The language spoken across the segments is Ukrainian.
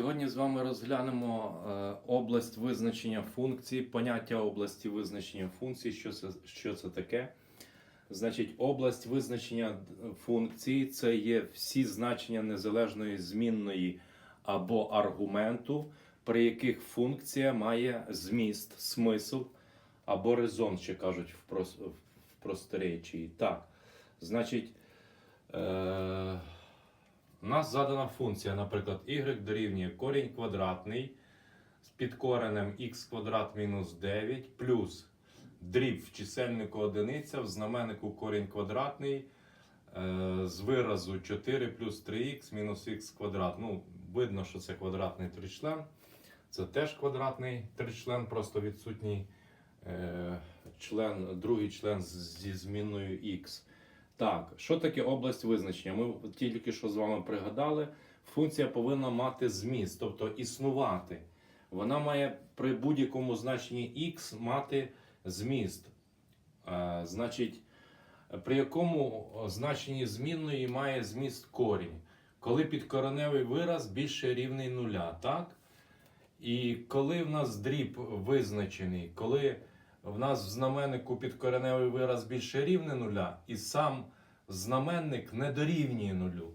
Сьогодні з вами розглянемо е, область визначення функції, поняття області визначення функцій. Що це, що це таке? Значить, область визначення функції це є всі значення незалежної змінної або аргументу, при яких функція має зміст, смисл або резон, ще кажуть в просторечії. Так, значить. Е, у нас задана функція, наприклад, y дорівнює корінь квадратний з підкоренем x квадрат мінус 9 плюс дріб в чисельнику одиниця, в знаменнику корінь квадратний е, з виразу 4 плюс 3х мінус х квадрат. Ну, видно, що це квадратний тричлен. Це теж квадратний тричлен, просто відсутній е, член, другий член зі змінною х. Так, що таке область визначення? Ми тільки що з вами пригадали, функція повинна мати зміст, тобто існувати. Вона має при будь-якому значенні x мати зміст. Е, значить, при якому значенні змінної має зміст корінь, коли підкореневий вираз більше рівний нуля, так? І коли в нас дріб визначений, коли в нас в знаменнику підкореневий вираз більше рівне нуля, і сам знаменник не дорівнює нулю.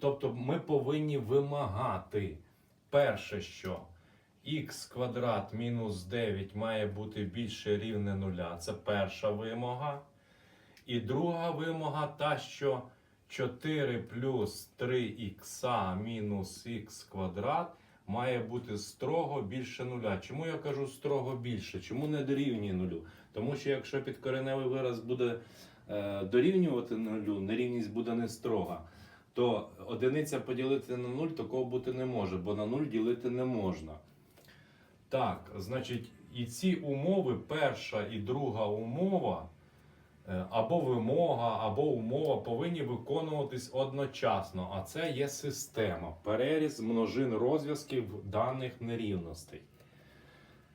Тобто ми повинні вимагати перше, що х квадрат мінус 9 має бути більше рівне нуля. Це перша вимога. І друга вимога та, що 4 плюс 3х мінус х квадрат має бути строго більше нуля. Чому я кажу строго більше? Чому не дорівнює нулю? Тому що якщо підкореневий вираз буде е, дорівнювати нулю, нерівність буде не строга, то одиниця поділити на нуль такого бути не може, бо на нуль ділити не можна. Так, значить, і ці умови, перша і друга умова, або вимога, або умова повинні виконуватись одночасно. А це є система, переріз множин розв'язків даних нерівностей.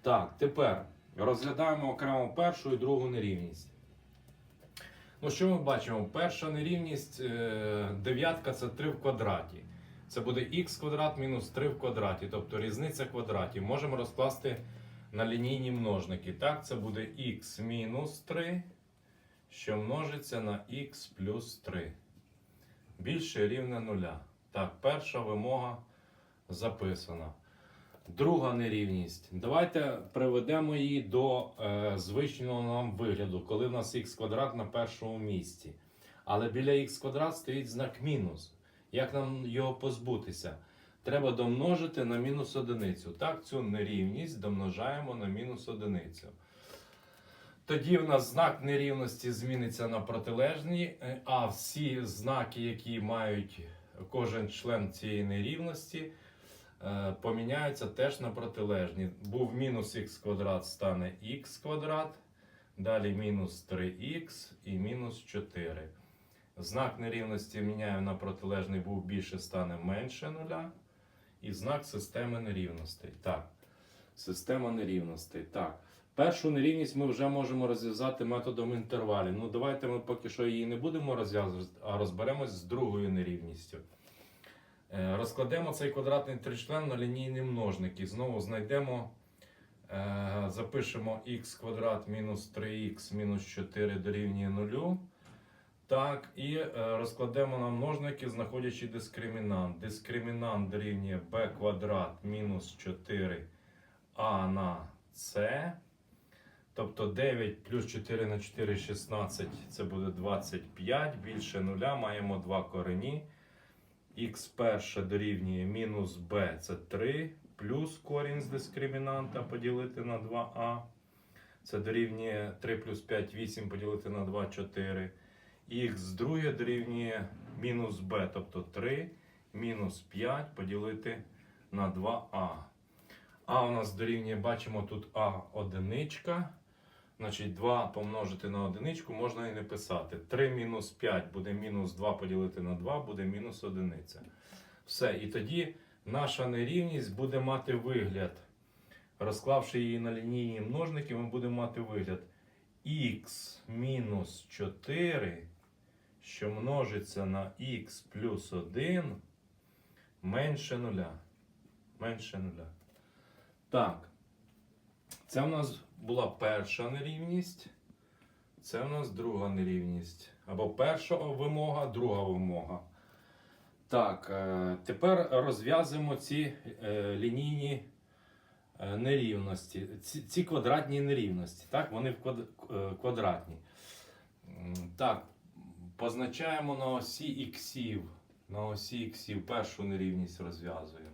Так, тепер розглядаємо окремо першу і другу нерівність. Ну, що ми бачимо? Перша нерівність е, дев'ятка це 3 в квадраті. Це буде х квадрат мінус 3 в квадраті, тобто різниця квадратів. Можемо розкласти на лінійні множники. Так, це буде х мінус 3, що множиться на х плюс 3. Більше рівне нуля. Так, перша вимога записана. Друга нерівність. Давайте приведемо її до е, звичного нам вигляду, коли в нас х квадрат на першому місці. Але біля х квадрат стоїть знак мінус. Як нам його позбутися? Треба домножити на мінус одиницю. Так, цю нерівність домножаємо на мінус одиницю. Тоді в нас знак нерівності зміниться на протилежний, е, а всі знаки, які мають кожен член цієї нерівності, е, поміняються теж на протилежні. Був мінус х квадрат стане х квадрат, далі мінус 3х і мінус 4. Знак нерівності міняємо на протилежний, був більше, стане менше нуля. І знак системи нерівностей. Так. Система нерівностей. Так. Першу нерівність ми вже можемо розв'язати методом інтервалів. Ну, давайте ми поки що її не будемо розв'язувати, а розберемось з другою нерівністю. Е, Розкладемо цей квадратний тричлен на лінійні множники. Знову знайдемо, е, запишемо х квадрат мінус 3х мінус 4 дорівнює 0. Так, і е, розкладемо на множники, знаходячи дискримінант. Дискримінант дорівнює b квадрат мінус 4а на c. Тобто 9 плюс 4 на 4 16, це буде 25. Більше нуля маємо два корені. Х перше дорівнює мінус b, це 3, плюс корінь з дискримінанта поділити на 2а. Це дорівнює 3 плюс 5, 8 поділити на 2, 4. Х друге дорівнює мінус b, тобто 3 мінус 5 поділити на 2а. А у нас дорівнює, бачимо, тут А одиничка. Значить, 2 помножити на одиничку можна і не писати. 3 мінус 5 буде мінус 2 поділити на 2, буде мінус одиниця. Все. І тоді наша нерівність буде мати вигляд. Розклавши її на лінійні множники, ми будемо мати вигляд х мінус 4, що множиться на х плюс 1 менше нуля. Менше нуля. Так. Це у нас була перша нерівність. Це у нас друга нерівність. Або перша вимога, друга вимога. Так, е, тепер розв'язуємо ці е, лінійні е, нерівності, ці, квадратні нерівності. Так, вони в квад, квадратні. Так, позначаємо на осі іксів. На осі іксів першу нерівність розв'язуємо.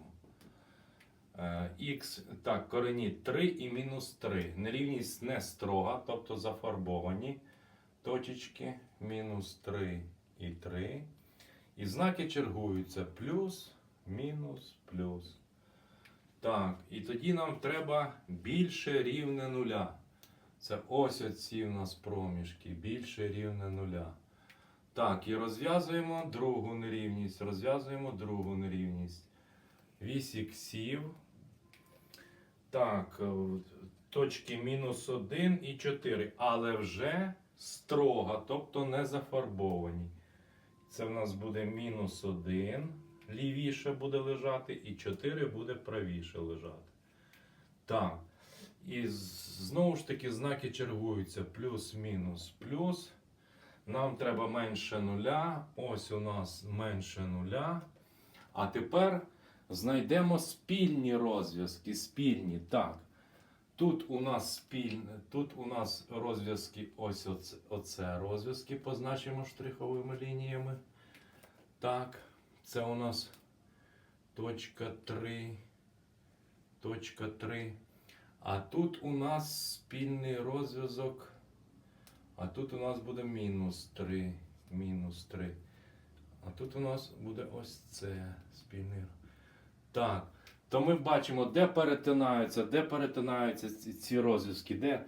Х, так, корені 3 і мінус 3. Нерівність не строга, тобто зафарбовані точечки мінус 3 і 3. І знаки чергуються плюс, мінус, плюс. Так, і тоді нам треба більше рівне нуля. Це ось оці у нас проміжки, більше рівне нуля. Так, і розв'язуємо другу нерівність. Розв'язуємо другу нерівність. Вісь іксів. Так, е, точки мінус 1 і 4, але вже строго, тобто не зафарбовані. Це в нас буде мінус 1, лівіше буде лежати, і 4 буде правіше лежати. Так. І знову ж таки знаки чергуються плюс, мінус, плюс. Нам треба менше нуля. Ось у нас менше нуля. А тепер знайдемо спільні розв'язки. Спільні. Так. Тут у нас спільне, тут у нас розв'язки, ось оце, оце розв'язки позначимо штриховими лініями. Так, це у нас точка 3. Точка 3. А тут у нас спільний розв'язок. А тут у нас буде мінус 3. Мінус 3. А тут у нас буде ось це спільний. Так. То ми бачимо, де перетинаються, де перетинаються ці, розв'язки, де,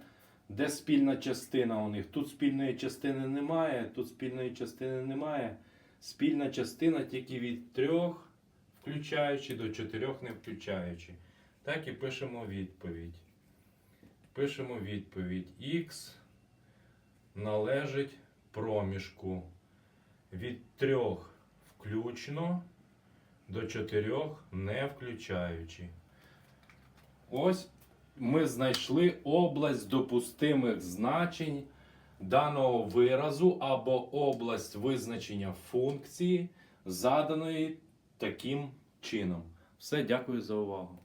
де спільна частина у них. Тут спільної частини немає, тут спільної частини немає. Спільна частина тільки від 3 включаючи до 4 не включаючи. Так і пишемо відповідь. Пишемо відповідь. Х належить проміжку від 3 включно до 4 не включаючи. Ось ми знайшли область допустимих значень даного виразу або область визначення функції, заданої таким чином. Все, дякую за увагу.